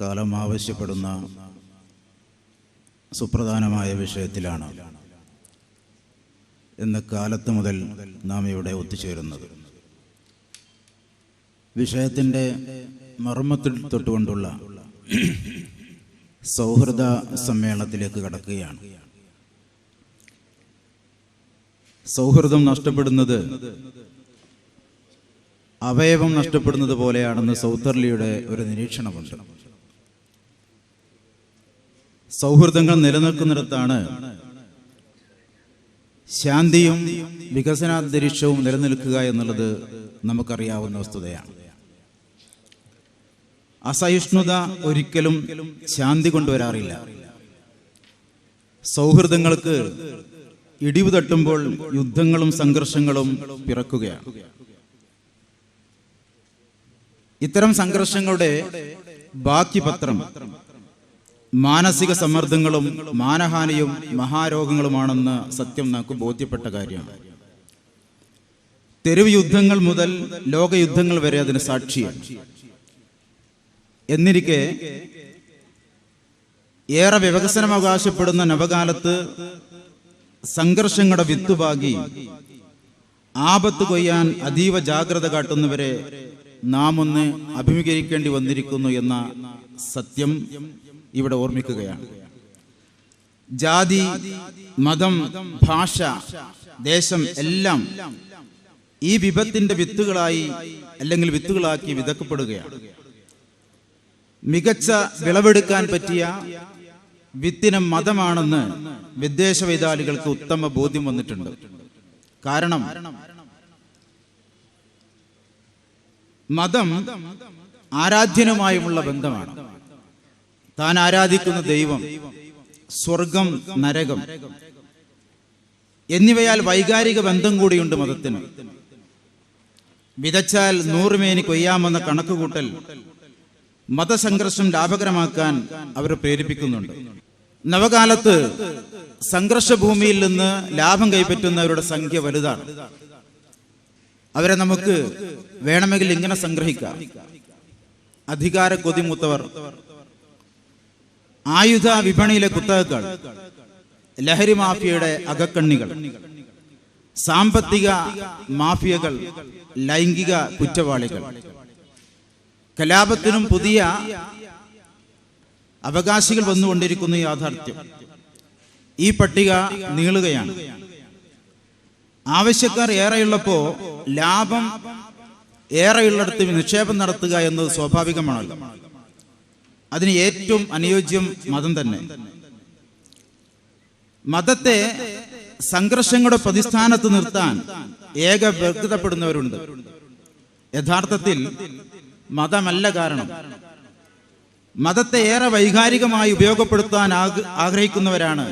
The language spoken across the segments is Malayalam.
കാലം ആവശ്യപ്പെടുന്ന സുപ്രധാനമായ വിഷയത്തിലാണ് എന്ന കാലത്ത് മുതൽ നാം ഇവിടെ ഒത്തുചേരുന്നത്. വിഷയത്തിന്റെ മർമ്മത്തിൽ തൊട്ടുകൊണ്ടുള്ള സൗഹൃദ സമ്മേളനത്തിലേക്ക് കടക്കുകയാണ്. സൗഹൃദം നഷ്ടപ്പെടുന്നത് അവയവം നഷ്ടപ്പെടുന്നത് പോലെയാണെന്ന് സൗത്തർലിയുടെ ഒരു നിരീക്ഷണമുണ്ട്. സൗഹൃദങ്ങൾ നിലനിൽക്കുന്നിടത്താണ് ശാന്തിയും വികസനാന്തരീക്ഷവും നിലനിൽക്കുക എന്നുള്ളത് നമുക്കറിയാവുന്ന വസ്തുതയാണ്. അസഹിഷ്ണുത ഒരിക്കലും ശാന്തി കൊണ്ടുവരാറില്ല. സൗഹൃദങ്ങൾക്ക് ഇടിവ് തട്ടുമ്പോൾ യുദ്ധങ്ങളും സംഘർഷങ്ങളും പിറക്കുകയാണ്. ഇത്തരം സംഘർഷങ്ങളുടെ ബാക്കി പത്രം മാനസിക സമ്മർദ്ദങ്ങളും മാനഹാനിയും മഹാരോഗങ്ങളുമാണെന്ന് സത്യം നമുക്ക് ബോധ്യപ്പെട്ട കാര്യമാണ് തെരുവ് യുദ്ധങ്ങൾ മുതൽ ലോകയുദ്ധങ്ങൾ വരെ അതിന് സാക്ഷിയാണ്. എന്നിരിക്കെ ഏറെ വികസനം അവകാശപ്പെടുന്ന നവകാലത്ത് സംഘർഷങ്ങളുടെ വിത്തുപാകി ആപത്ത് കൊയ്യാൻ അതീവ ജാഗ്രത കാട്ടുന്നവരെ നാം ഒന്ന് അഭിമുഖീകരിക്കേണ്ടി വന്നിരിക്കുന്നു എന്ന സത്യം ഇവിടെ ഓർമ്മിക്കുകയാണ്. ജാതി മതം ഭാഷ ദേശം എല്ലാം ഈ വിപത്തിന്റെ വിത്തുകളായി അല്ലെങ്കിൽ വിത്തുകളാക്കി വിതക്കപ്പെടുകയാണ്. മികച്ച വിളവെടുക്കാൻ പറ്റിയ വിത്തിനം മതമാണെന്ന് വിദ്ദേശ വൈതാലികൾക്ക് ഉത്തമ ബോധ്യം വന്നിട്ടുണ്ട്. കാരണം മതം ആരാധ്യനുമായുമുള്ള ബന്ധമാണ്. താൻ ആരാധിക്കുന്ന ദൈവം സ്വർഗം നരകം എന്നിവയാൽ വൈകാരിക ബന്ധം കൂടിയുണ്ട് മതത്തിന്. വിതച്ചാൽ നൂറുമേനി കൊയ്യാമെന്ന കണക്കുകൂട്ടൽ മതസംഘർഷം ലാഭകരമാക്കാൻ അവർ പ്രേരിപ്പിക്കുന്നുണ്ട്. നവകാലത്ത് സംഘർഷ ഭൂമിയിൽ നിന്ന് ലാഭം കൈപ്പറ്റുന്നവരുടെ സംഖ്യ വലുതാണ്. അവരെ നമുക്ക് വേണമെങ്കിൽ ഇങ്ങനെ സംഗ്രഹിക്കാം. അധികാര കൊതിമൂത്തവർ ആയുധ വിപണിയിലെ കുത്തകകൾ ലഹരി മാഫിയയുടെ അകക്കണ്ണികൾ സാമ്പത്തിക മാഫിയകൾ ലൈംഗിക കുറ്റവാളികൾ. കലാപത്തിനും പുതിയ അവകാശികൾ വന്നുകൊണ്ടിരിക്കുന്ന യാഥാർത്ഥ്യം. ഈ പട്ടിക നീളുകയാണ്. ആവശ്യക്കാർ ഏറെയുള്ളപ്പോ ലാഭം ഏറെയുള്ളിടത്ത് നിക്ഷേപം നടത്തുക എന്നത് സ്വാഭാവികമാണല്ലോ. അതിന് ഏറ്റവും അനുയോജ്യം മതം തന്നെ. മതത്തെ സംഘർഷങ്ങളുടെ പ്രതിസ്ഥാനത്ത് നിർത്താൻ ഏക വ്യക്തപ്പെടുന്നവരുണ്ട് യഥാർത്ഥത്തിൽ മതമല്ല കാരണം. മതത്തെ ഏറെ വൈകാരികമായി ഉപയോഗപ്പെടുത്താൻ ആഗ്രഹിക്കുന്നവരാണ്.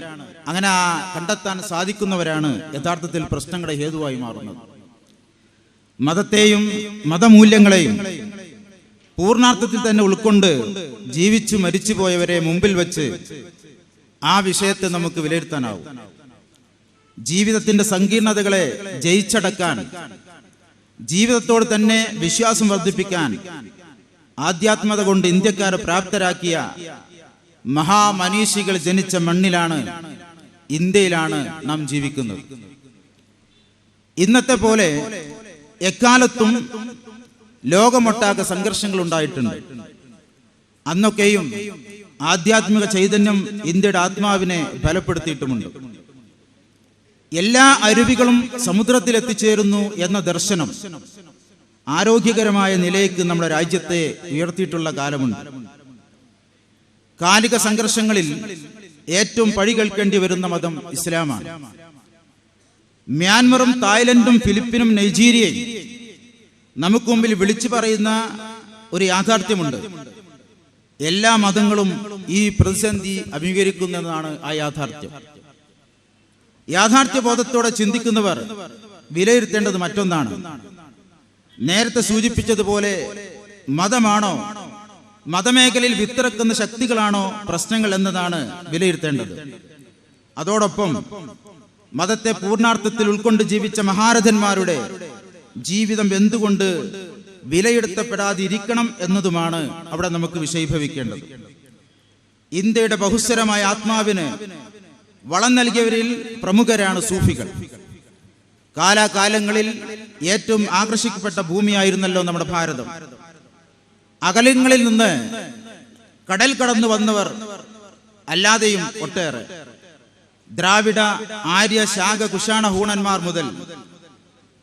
അങ്ങനെ കണ്ടെത്താൻ സാധിക്കുന്നവരാണ് യഥാർത്ഥത്തിൽ പ്രശ്നങ്ങളുടെ ഹേതുവായി മാറുന്നത്. മതത്തെയും മതമൂല്യങ്ങളെയും പൂർണാർത്ഥത്തിൽ തന്നെ ഉൾക്കൊണ്ട് ജീവിച്ചു മരിച്ചു പോയവരെ മുമ്പിൽ വെച്ച് ആ വിഷയത്തെ നമുക്ക് വിലയിരുത്താനാവും. ജീവിതത്തിന്റെ സങ്കീർണതകളെ ജയിച്ചടക്കാൻ ജീവിതത്തോട് തന്നെ വിശ്വാസം വർദ്ധിപ്പിക്കാൻ ആധ്യാത്മത കൊണ്ട് ഇന്ത്യക്കാരെ പ്രാപ്തരാക്കിയ മഹാമനീഷികൾ ജനിച്ച മണ്ണിലാണ് ഇന്ത്യയിലാണ് നാം ജീവിക്കുന്നത്. ഇന്നത്തെ പോലെ എക്കാലത്തും ലോകമൊട്ടാകെ സംഘർഷങ്ങൾ ഉണ്ടായിട്ടുണ്ട് അന്നൊക്കെയും ആധ്യാത്മിക ചൈതന്യം ഇന്ത്യയുടെ ആത്മാവിനെ ബലപ്പെടുത്തിയിട്ടുമുണ്ട്. എല്ലാ അരുവികളും സമുദ്രത്തിൽ എത്തിച്ചേരുന്നു എന്ന ദർശനം ആരോഗ്യകരമായ നിലയ്ക്ക് നമ്മുടെ രാജ്യത്തെ ഉയർത്തിയിട്ടുള്ള കാലമുണ്ട്. കാലിക സംഘർഷങ്ങളിൽ ഏറ്റവും പഴി കേൾക്കേണ്ടി വരുന്ന മതം ഇസ്ലാമാണ്. മ്യാൻമറും തായ്ലൻഡും ഫിലിപ്പിനും നൈജീരിയയും നമുക്ക് മുമ്പിൽ വിളിച്ചു പറയുന്ന ഒരു യാഥാർത്ഥ്യമുണ്ട്. എല്ലാ മതങ്ങളും ഈ പ്രതിസന്ധി അഭിമുഖീകരിക്കുന്നതാണ് ആ യാഥാർത്ഥ്യം. യാഥാർത്ഥ്യ ബോധത്തോടെ ചിന്തിക്കുന്നവർ വിലയിരുത്തേണ്ടത് മറ്റൊന്നാണ്. നേരത്തെ സൂചിപ്പിച്ചതുപോലെ മതമാണോ മതമേഖലയിൽ വിത്തിറക്കുന്ന ശക്തികളാണോ പ്രശ്നങ്ങൾ എന്നതാണ് വിലയിരുത്തേണ്ടത്. അതോടൊപ്പം മതത്തെ പൂർണാർത്ഥത്തിൽ ഉൾക്കൊണ്ട് ജീവിച്ച മഹാരഥന്മാരുടെ ജീവിതം എന്തുകൊണ്ട് വിലയിരുത്തപ്പെടാതിരിക്കണം എന്നതുമാണ് അവിടെ നമുക്ക് വിഷയഭവിക്കേണ്ടത്. ഇന്ത്യയുടെ ബഹുസ്വരമായ ആത്മാവിന് വളം നൽകിയവരിൽ പ്രമുഖരാണ് സൂഫികൾ. കാലാകാലങ്ങളിൽ ഏറ്റവും ആകർഷിക്കപ്പെട്ട ഭൂമിയായിരുന്നല്ലോ നമ്മുടെ ഭാരതം. അകലങ്ങളിൽ നിന്ന് കടൽ കടന്നു വന്നവർ അല്ലാതെയും ഒട്ടേറെ. ദ്രാവിഡ ആര്യ ശാഖ കുഷാണ ഹൂണന്മാർ മുതൽ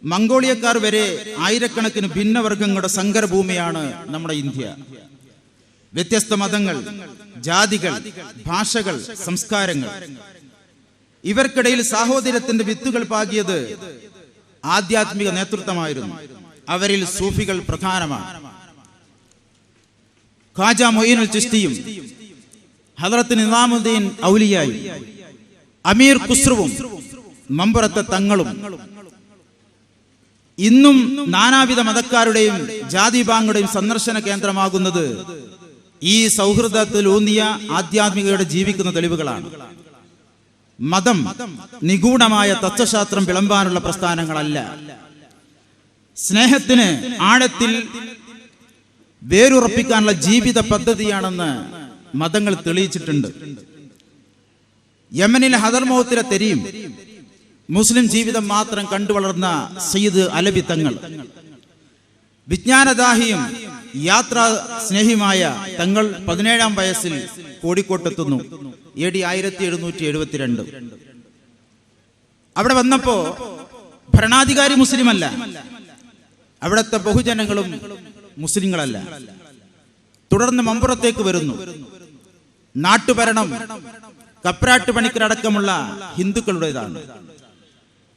മംഗോളിയക്കാർ വരെ ആയിരക്കണക്കിന് ഭിന്നവർഗങ്ങളുടെ സങ്കരഭൂമിയാണ് നമ്മുടെ ഇന്ത്യ. വ്യത്യസ്ത മതങ്ങൾ ജാതികൾ ഭാഷകൾ സംസ്കാരങ്ങൾ. ഇവർക്കിടയിൽ സാഹോദര്യത്തിന്റെ വിത്തുകൾ പാകിയത് ആധ്യാത്മിക നേതൃത്വമായിരുന്നു. അവരിൽ സൂഫികൾ പ്രധാനമാണ്. ഖാജ മൊയ്നുൽ ചിസ്തിയും ഹദ്രത്ത് നിസാമുദ്ദീൻ ഔലിയായും അമീർ ഖുസ്രുവും മമ്പുറത്തെ തങ്ങളും ഇന്നും നാനാവിധ മതക്കാരുടെയും ജാതി ജാതിബാങ്ങളുടെയും സന്ദർശന കേന്ദ്രമാകുന്നത് ഈ സൗഹൃദത്തിൽ ഊന്നിയ ആധ്യാത്മികയുടെ ജീവിക്കുന്ന തെളിവുകളാണ്. മതം നിഗൂഢമായ തത്വശാസ്ത്രം വിളമ്പാനുള്ള പ്രസ്ഥാനങ്ങളല്ല. സ്നേഹത്തിന് ആഴത്തിൽ വേരുറപ്പിക്കാനുള്ള ജീവിത പദ്ധതിയാണെന്ന് മതങ്ങൾ തെളിയിച്ചിട്ടുണ്ട്. യമനിലെ ഹദർമോഹത്തിലെ തെരിയും മുസ്ലിം ജീവിതം മാത്രം കണ്ടു വളർന്ന സയ്യിദ് അലബി തങ്ങൾ. വിജ്ഞാനദാഹിയും യാത്രാ സ്നേഹിയുമായ തങ്ങൾ പതിനേഴാം വയസ്സിൽ കോഴിക്കോട്ടെത്തുന്നു. എ ഡി ആയിരത്തി എഴുന്നൂറ്റി എഴുപത്തിരണ്ട് അവിടെ വന്നപ്പോ ഭരണാധികാരി മുസ്ലിമല്ല. അവിടുത്തെ ബഹുജനങ്ങളും മുസ്ലിങ്ങളല്ല. തുടർന്ന് മമ്പുറത്തേക്ക് വരുന്നു. നാട്ടുഭരണം കപ്രാട്ട് പണിക്കരടക്കമുള്ള ഹിന്ദുക്കളുടേതാണ്.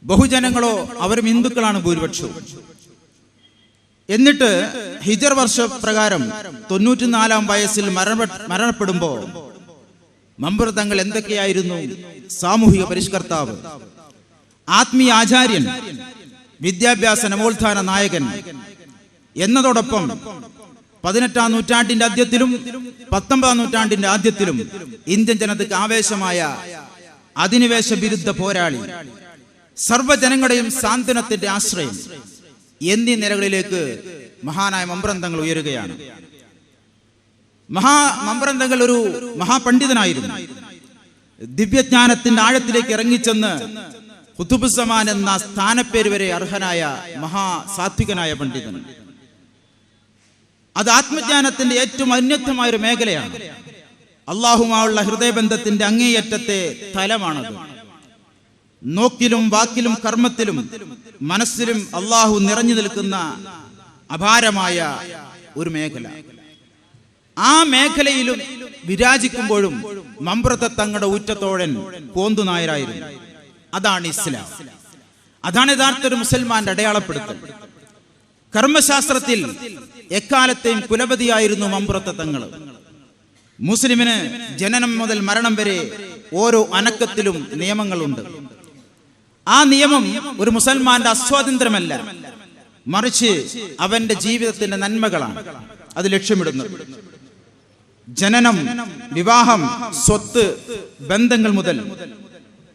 ബഹുജനങ്ങളോ അവരും ഹിന്ദുക്കളാണ് ഭൂരിപക്ഷവും. എന്നിട്ട് ഹിജർ വർഷ പ്രകാരം തൊണ്ണൂറ്റിനാലാം വയസ്സിൽ മരണ മരണപ്പെടുമ്പോ മമ്പുറ തങ്ങൾ എന്തൊക്കെയായിരുന്നു? സാമൂഹിക പരിഷ്കർത്താവ് ആത്മീയ ആചാര്യൻ വിദ്യാഭ്യാസ നവോത്ഥാന നായകൻ എന്നതോടൊപ്പം പതിനെട്ടാം നൂറ്റാണ്ടിന്റെ ആദ്യത്തിലും പത്തൊമ്പതാം നൂറ്റാണ്ടിന്റെ ആദ്യത്തിലും ഇന്ത്യൻ ജനതയ്ക്ക് ആവേശമായ അധിനിവേശ വിരുദ്ധ പോരാളി സർവജനങ്ങളുടെയും സാന്ത്വനത്തിന്റെ ആശ്രയം എന്നീ നിലകളിലേക്ക് മഹാനായ മമ്പ്രന്തങ്ങൾ ഉയരുകയാണ്. മഹാ മമ്പ്രന്തങ്ങൾ ഒരു മഹാപണ്ഡിതനായിരുന്നു. ദിവ്യജ്ഞാനത്തിന്റെ ആഴത്തിലേക്ക് ഇറങ്ങിച്ചെന്ന് ഹുതുബുസമാൻ എന്ന സ്ഥാനപ്പേര് വരെ അർഹനായ മഹാസാത്വികനായ പണ്ഡിതൻ. അത് ആത്മജ്ഞാനത്തിന്റെ ഏറ്റവും അന്യത്തമായ ഒരു മേഖലയാണ്. അള്ളാഹുമായുള്ള ഹൃദയബന്ധത്തിന്റെ അങ്ങേയറ്റത്തെ തലമാണത്. നോക്കിലും വാക്കിലും കർമ്മത്തിലും മനസ്സിലും അള്ളാഹു നിറഞ്ഞു നിൽക്കുന്ന അപാരമായ ഒരു മേഖല. ആ മേഖലയിലും വിരാജിക്കുമ്പോഴും മമ്പ്രത്തെ തങ്ങളുടെ ഊറ്റത്തോഴൻ കോന്തുനായരായിരുന്നു അതാണ് ഇസ്ലാം. അതാണ് യഥാർത്ഥ ഒരു മുസൽമാന്റെ അടയാളപ്പെടുത്തൽ. കർമ്മശാസ്ത്രത്തിൽ എക്കാലത്തെയും കുലപതിയായിരുന്നു മമ്പുറത്തെ തങ്ങൾ മുസ്ലിമിന് ജനനം മുതൽ മരണം വരെ ഓരോ അനക്കത്തിലും നിയമങ്ങളുണ്ട്. ആ നിയമം ഒരു മുസൽമാന്റെ അസ്വാതന്ത്ര്യമല്ല. മറിച്ച് അവന്റെ ജീവിതത്തിന്റെ നന്മകളാണ്. അത് ലക്ഷ്യമിടുന്നത്. ജനനം വിവാഹം സ്വത്ത് ബന്ധങ്ങൾ മുതൽ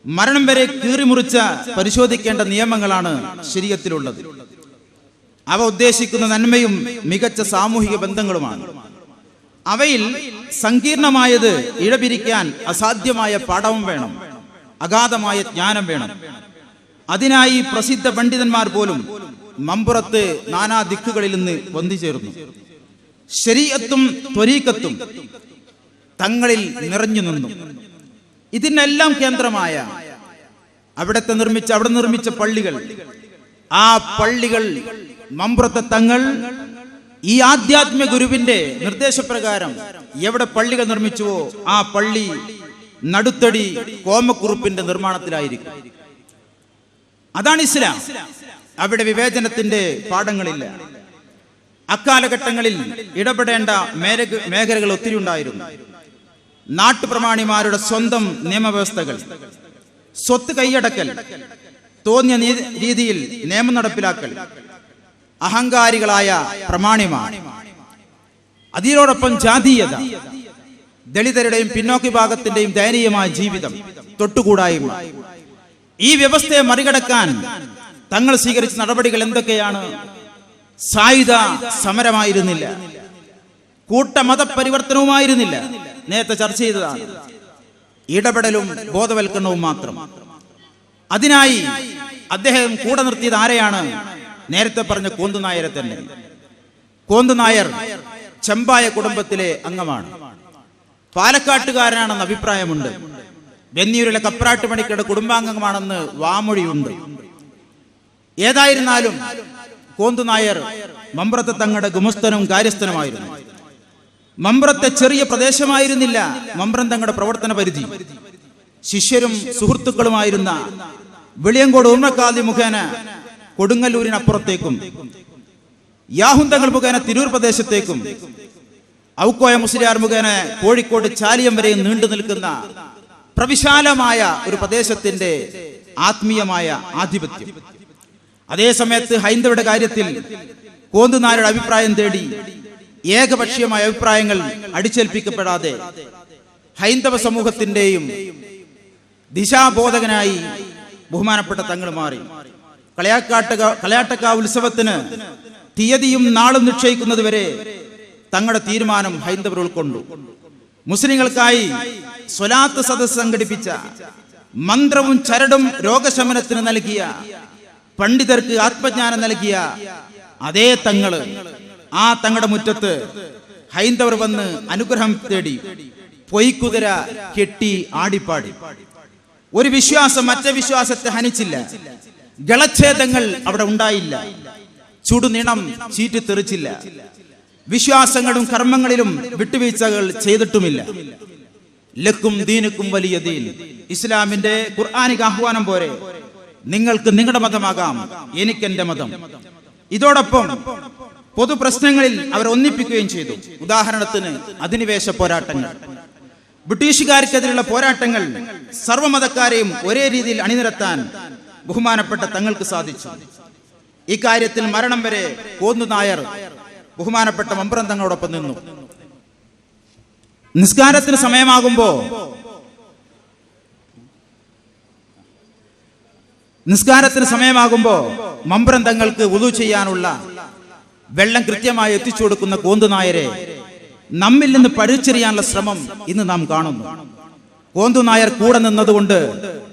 മരണം വരെ കീറിമുറിച്ച പരിശോധിക്കേണ്ട നിയമങ്ങളാണ് ശരീരത്തിലുള്ളത്. അവ ഉദ്ദേശിക്കുന്ന നന്മയും മികച്ച സാമൂഹിക ബന്ധങ്ങളുമാണ്. അവയിൽ സങ്കീർണമായത് ഇഴപിരിക്കാൻ അസാധ്യമായ പാഠവും വേണം. അഗാധമായ ജ്ഞാനം വേണം. അതിനായി പ്രസിദ്ധ പണ്ഡിതന്മാർ പോലും മമ്പുറത്ത് നാനാ ദിക്കുകളിൽ നിന്ന് വന്നിച്ചേർന്നു ശരീരത്തും ത്വരീക്കത്തും തങ്ങളിൽ നിറഞ്ഞു നിന്നു. ഇതിനെല്ലാം കേന്ദ്രമായ അവിടത്തെ നിർമ്മിച്ച അവിടെ നിർമ്മിച്ച പള്ളികൾ. ആ പള്ളികൾ മമ്പുറത്തെ തങ്ങൾ ഈ ആധ്യാത്മിക ഗുരുവിന്റെ നിർദ്ദേശപ്രകാരം എവിടെ പള്ളികൾ നിർമ്മിച്ചുവോ ആ പള്ളി നടുത്തടി കോമക്കുറുപ്പിന്റെ നിർമ്മാണത്തിലായിരിക്കും. അതാണ് ഇസ്ലാം. അവിടെ വിവേചനത്തിന്റെ പാഠങ്ങളില്ല. അക്കാലഘട്ടങ്ങളിൽ ഇടപെടേണ്ട മേഖ- മേഖലകൾ ഒത്തിരി ഉണ്ടായിരുന്നു. നാട്ടുപ്രമാണിമാരുടെ സ്വന്തം നിയമവ്യവസ്ഥകൾ സ്വത്ത് കൈയടക്കൽ തോന്നിയ രീതിയിൽ നിയമം നടപ്പിലാക്കൽ അഹങ്കാരികളായ പ്രമാണിമാർ അതിനോടൊപ്പം ജാതീയത ദളിതരുടെയും പിന്നോക്ക വിഭാഗത്തിന്റെയും ദയനീയമായ ജീവിതം തൊട്ടുകൂടായ്മ ഈ വ്യവസ്ഥയെ മറികടക്കാൻ തങ്ങൾ സ്വീകരിച്ച നടപടികൾ എന്തൊക്കെയാണ്? സായുധ സമരമായിരുന്നില്ല. കൂട്ടമത പരിവർത്തനവുമായിരുന്നില്ല നേരത്തെ ചർച്ച ചെയ്തതാണ്. ഇടപെടലും ബോധവൽക്കരണവും മാത്രം. അതിനായി അദ്ദേഹം കൂടെ നിർത്തിയത് ആരെയാണ്? നേരത്തെ പറഞ്ഞ കോന്തുനായരെ തന്നെ. കോന്തുനായർ ചെമ്പായ കുടുംബത്തിലെ അംഗമാണ്. പാലക്കാട്ടുകാരനാണെന്ന് അഭിപ്രായമുണ്ട്. വെന്നിയൂരിലെ കപ്രാട്ട് പണിക്കയുടെ കുടുംബാംഗമാണെന്ന് വാമൊഴിയുണ്ട്. ഏതായിരുന്നാലും കോന്തു നായർ മമ്പ്രത്തെ തങ്ങളുടെ ഗുമസ്തനും കാര്യസ്ഥനുമായിരുന്നു. മമ്പ്രത്തെ ചെറിയ പ്രദേശമായിരുന്നില്ല മമ്പ്രം തങ്ങളുടെ പ്രവർത്തന പരിധി. ശിഷ്യരും സുഹൃത്തുക്കളുമായിരുന്ന വെളിയങ്കോട് ഉമ്മക്കാതി മുഖേന കൊടുങ്ങല്ലൂരിനപ്പുറത്തേക്കും യാഹുന്തങ്ങൾ മുഖേന തിരൂർ പ്രദേശത്തേക്കും ഔക്കോയ മുസ്ലിയാർ മുഖേന കോഴിക്കോട് ചാലിയം വരെയും നീണ്ടു നിൽക്കുന്ന പ്രവിശാലമായ ഒരു പ്രദേശത്തിന്റെ ആത്മീയമായ ആധിപത്യം. അതേ സമയത്ത് ഹൈന്ദവരുടെ കാര്യത്തിൽ കോന്തുനാരുടെ അഭിപ്രായം തേടി ഏകപക്ഷീയമായ അഭിപ്രായങ്ങൾ അടിച്ചേൽപ്പിക്കപ്പെടാതെ ഹൈന്ദവ സമൂഹത്തിന്റെയും ദിശാബോധകനായി ബഹുമാനപ്പെട്ട തങ്ങൾ മാറി. കളയാക്കാട്ടുക കളയാട്ടക്ക ഉത്സവത്തിന് തീയതിയും നാളും നിശ്ചയിക്കുന്നത് വരെ തങ്ങളുടെ തീരുമാനം ഹൈന്ദവർ ഉൾക്കൊണ്ടു. മുസ്ലിങ്ങൾക്കായി സ്വലാത്ത് സദസ് സംഘടിപ്പിച്ച മന്ത്രവും ചരടും രോഗശമനത്തിന് നൽകിയ പണ്ഡിതർക്ക് ആത്മജ്ഞാനം നൽകിയ അതേ തങ്ങൾ ആ തങ്ങളുടെ മുറ്റത്ത് ഹൈന്ദവർ വന്ന് അനുഗ്രഹം തേടി പൊയ്ക്കുതിര കെട്ടി ആടിപ്പാടി. ഒരു വിശ്വാസം മറ്റേ വിശ്വാസത്തെ ഹനിച്ചില്ല. ഗളച്ഛേദങ്ങൾ അവിടെ ഉണ്ടായില്ല. ചുടുനിണം ചീറ്റി തെറിച്ചില്ല വിശ്വാസങ്ങളും കർമ്മങ്ങളിലും വിട്ടുവീഴ്ചകൾ ചെയ്തിട്ടുമില്ല. ലക്കും ദീനുക്കും വലിയ ദീൻ. ഇസ്ലാമിന്റെ ഖുർആാനിക ആഹ്വാനം പോലെ നിങ്ങൾക്ക് നിങ്ങളുടെ മതമാകാം. എനിക്ക് എന്റെ മതം. ഇതോടൊപ്പം പൊതു പ്രശ്നങ്ങളിൽ അവർ ഒന്നിപ്പിക്കുകയും ചെയ്തു. ഉദാഹരണത്തിന് അധിനിവേശ പോരാട്ടങ്ങൾ. ബ്രിട്ടീഷുകാർക്കെതിരെയുള്ള പോരാട്ടങ്ങൾ സർവമതക്കാരെയും ഒരേ രീതിയിൽ അണിനിരത്താൻ ബഹുമാനപ്പെട്ട തങ്ങൾക്ക് സാധിച്ചു. ഇക്കാര്യത്തിൽ മരണം വരെ കോന്നു നായർ ബഹുമാനപ്പെട്ട മമ്പ്രം തങ്ങളോടൊപ്പം നിന്നു. നിസ്കാരത്തിന് സമയമാകുമ്പോ നിസ്കാരത്തിന് സമയമാകുമ്പോ മമ്പ്രം തങ്ങൾക്ക് ഉതു ചെയ്യാനുള്ള വെള്ളം കൃത്യമായി എത്തിച്ചു കൊടുക്കുന്ന കോന്തുനായരെ നമ്മിൽ നിന്ന് പഴിച്ചെറിയാനുള്ള ശ്രമം ഇന്ന് നാം കാണുന്നു. കോന്തുനായർ കൂടെ നിന്നതുകൊണ്ട്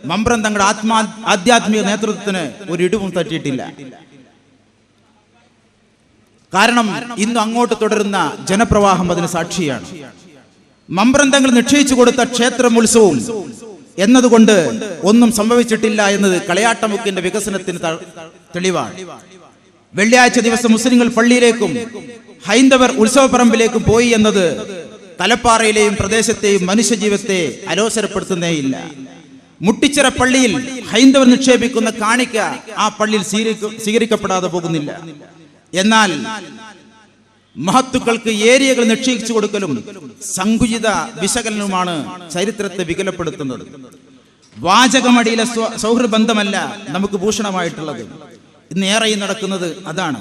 മമ്പ്രം തങ്ങളുടെ ആത്മാ ആധ്യാത്മിക നേതൃത്വത്തിന് ഒരു ഇടിവും തട്ടിയിട്ടില്ല. കാരണം ഇന്ന് അങ്ങോട്ട് തുടരുന്ന ജനപ്രവാഹം അതിന് സാക്ഷിയാണ്. മമ്പ്രം നിക്ഷയിച്ചു കൊടുത്ത കൊടുത്ത ക്ഷേത്രമുത്സവവും എന്നതുകൊണ്ട് ഒന്നും സംഭവിച്ചിട്ടില്ല എന്നത് കളയാട്ടമുക്കിന്റെ വികസനത്തിന് തെളിവാണ്. വെള്ളിയാഴ്ച ദിവസം മുസ്ലിങ്ങൾ പള്ളിയിലേക്കും ഹൈന്ദവർ ഉത്സവപ്പറമ്പിലേക്കും പോയി എന്നത് തലപ്പാറയിലെയും പ്രദേശത്തെയും മനുഷ്യജീവിതത്തെ അലോസരപ്പെടുത്തുന്നേയില്ല. മുട്ടിച്ചിറ പള്ളിയിൽ ഹൈന്ദവർ നിക്ഷേപിക്കുന്ന കാണിക്ക ആ പള്ളിയിൽ സ്വീകരിക്ക- സ്വീകരിക്കപ്പെടാതെ പോകുന്നില്ല. എന്നാൽ മഹത്തുക്കൾക്ക് ഏരിയകൾ നിക്ഷേപിച്ചു കൊടുക്കലും സങ്കുചിത വിശകലനവുമാണ് ചരിത്രത്തെ വികലപ്പെടുത്തുന്നത്. വാചകമടിയിലെ സൗഹൃദ ബന്ധമല്ല നമുക്ക് ഭൂഷണമായിട്ടുള്ളത്. ഇന്ന് ഏറെയും നടക്കുന്നത് അതാണ്.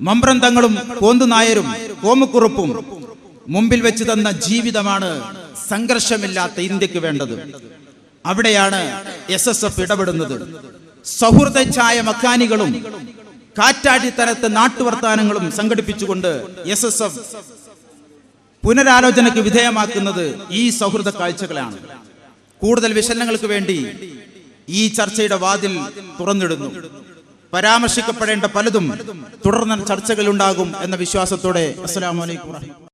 മമ്പ്രന്തങ്ങളും കോന്തു നായരും കോമുക്കുറുപ്പും മുമ്പിൽ വെച്ച് തന്ന ജീവിതമാണ് സംഘർഷമില്ലാത്ത ഇന്ത്യയ്ക്ക് വേണ്ടത്. അവിടെയാണ് എസ് എസ് എഫ് ഇടപെടുന്നത്. സൗഹൃദ ഛായ മക്കാനികളും കാറ്റാടിത്തരത്തെ നാട്ടുവർത്താനങ്ങളും സംഘടിപ്പിച്ചുകൊണ്ട് എസ് എസ് എഫ് പുനരാലോചനയ്ക്ക് വിധേയമാക്കുന്നത് ഈ സൗഹൃദ കാഴ്ചകളാണ്. കൂടുതൽ വിശകലനങ്ങൾക്ക് വേണ്ടി ഈ ചർച്ചയുടെ വാതിൽ തുറന്നിടുന്നു. പരാമർശിക്കപ്പെടേണ്ട പലതും തുടർന്ന് ചർച്ചകളുണ്ടാകും എന്ന വിശ്വാസത്തോടെ അസ്സലാമു അലൈക്കും വറഹ്മത്തുള്ളാഹി